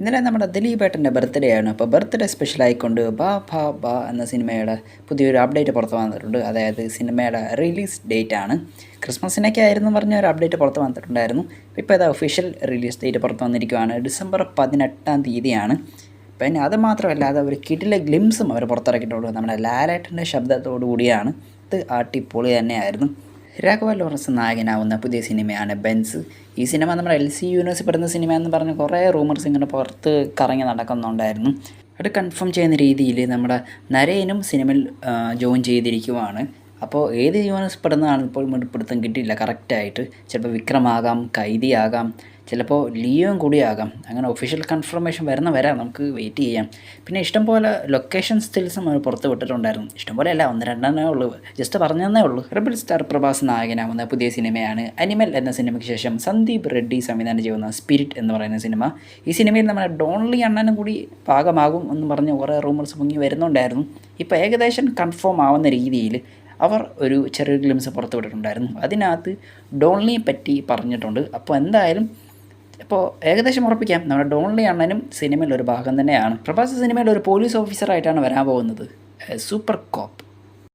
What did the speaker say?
ഇന്നലെ നമ്മുടെ ദിലീപേട്ടന്റെ ബർത്ത്ഡേ ആണ് അപ്പോൾ ബർത്ത്ഡേ സ്പെഷ്യൽ ആയിക്കൊണ്ട് ബാ ബാ ബാ എന്ന സിനിമയുടെ പുതിയൊരു അപ്ഡേറ്റ് പുറത്ത് വന്നിട്ടുണ്ട്. അതായത് സിനിമയുടെ റിലീസ് ഡേറ്റ് ആണ്. ക്രിസ്മസിനൊക്കെ ആയിരുന്നു പറഞ്ഞ ഒരു അപ്ഡേറ്റ് പുറത്ത് വന്നിട്ടുണ്ടായിരുന്നു. ഇപ്പോൾ ഇത് ഒഫീഷ്യൽ റിലീസ് ഡേറ്റ് പുറത്ത് വന്നിരിക്കുകയാണ് ഡിസംബർ പതിനെട്ടാം തീയതിയാണ്. പിന്നെ അത് മാത്രമല്ലാതെ ഒരു കിടിലെ ഗ്ലിംസും അവർ പുറത്തിറക്കിയിട്ടുള്ളൂ നമ്മുടെ ലാലേട്ടന്റെ ശബ്ദത്തോടു കൂടിയാണ്. ഇത് അടിപൊളി തന്നെയായിരുന്നു. രാഘവ ലോറൻസ് നായകനാവുന്ന പുതിയ സിനിമയാണ് ബെൻസ്. ഈ സിനിമ നമ്മുടെ എൽ സി യൂണിവേഴ്സിൽ പെടുന്ന സിനിമ എന്ന് പറഞ്ഞ് കുറേ റൂമർസ് ഇങ്ങനെ പുറത്ത് കറങ്ങി നടക്കുന്നുണ്ടായിരുന്നു. അത് കൺഫേം ചെയ്യുന്ന രീതിയിൽ നമ്മുടെ നരേനും സിനിമയിൽ ജോയിൻ ചെയ്തിരിക്കുവാണ്. അപ്പോൾ ഏത് യൂണിവേഴ്സ് പെടുന്നതാണ് ഇപ്പോൾ പിടുത്തം കിട്ടിയില്ല. കറക്റ്റായിട്ട് ചിലപ്പോൾ വിക്രമാകാം കൈദിയാകാം ചിലപ്പോൾ ലിയോയും കൂടിയാകാം. അങ്ങനെ ഒഫീഷ്യൽ കൺഫർമേഷൻ വരുന്ന വരെ നമുക്ക് വെയിറ്റ് ചെയ്യാം. പിന്നെ ഇഷ്ടംപോലെ ലൊക്കേഷൻ സ്റ്റിൽസും അവർ പുറത്ത് വിട്ടിട്ടുണ്ടായിരുന്നു. ഇഷ്ടംപോലെ അല്ല ഒന്ന് രണ്ടെണ്ണേ ഉള്ളൂ. ജസ്റ്റ് പറഞ്ഞതന്നേ ഉള്ളൂ. റബിൾ സ്റ്റാർ പ്രഭാസ് നായകനാവുന്ന പുതിയ സിനിമയാണ്. അനിമൽ എന്ന സിനിമയ്ക്ക് ശേഷം സന്ദീപ് റെഡ്ഡി സംവിധാനം ചെയ്യുന്ന സ്പിരിറ്റ് എന്ന് പറയുന്ന സിനിമ. ഈ സിനിമയിൽ നമ്മുടെ ഡോൺലി അണ്ണനും കൂടി ഭാഗമാകും എന്ന് പറഞ്ഞ് കുറേ റൂമേഴ്സ് മുങ്ങി വരുന്നുണ്ടായിരുന്നു. ഇപ്പോൾ ഏകദേശം കൺഫേം ആവുന്ന രീതിയിൽ അവർ ഒരു ചെറിയ ഗ്ലിംസ് പുറത്തുവിട്ടിട്ടുണ്ടായിരുന്നു അതിനകത്ത് ഡോൺലിയെ പറ്റി പറഞ്ഞിട്ടുണ്ട്. അപ്പോൾ എന്തായാലും ഇപ്പോൾ ഏകദേശം ഉറപ്പിക്കാം. നമ്മുടെ ഡോൺലി അണ്ണനും സിനിമയിൽ ഒരു ഭാഗം തന്നെയാണ്. പ്രഭാസ് സിനിമയിൽ ഒരു പോലീസ് ഓഫീസറായിട്ടാണ് വരാൻ പോകുന്നത്. Super cop.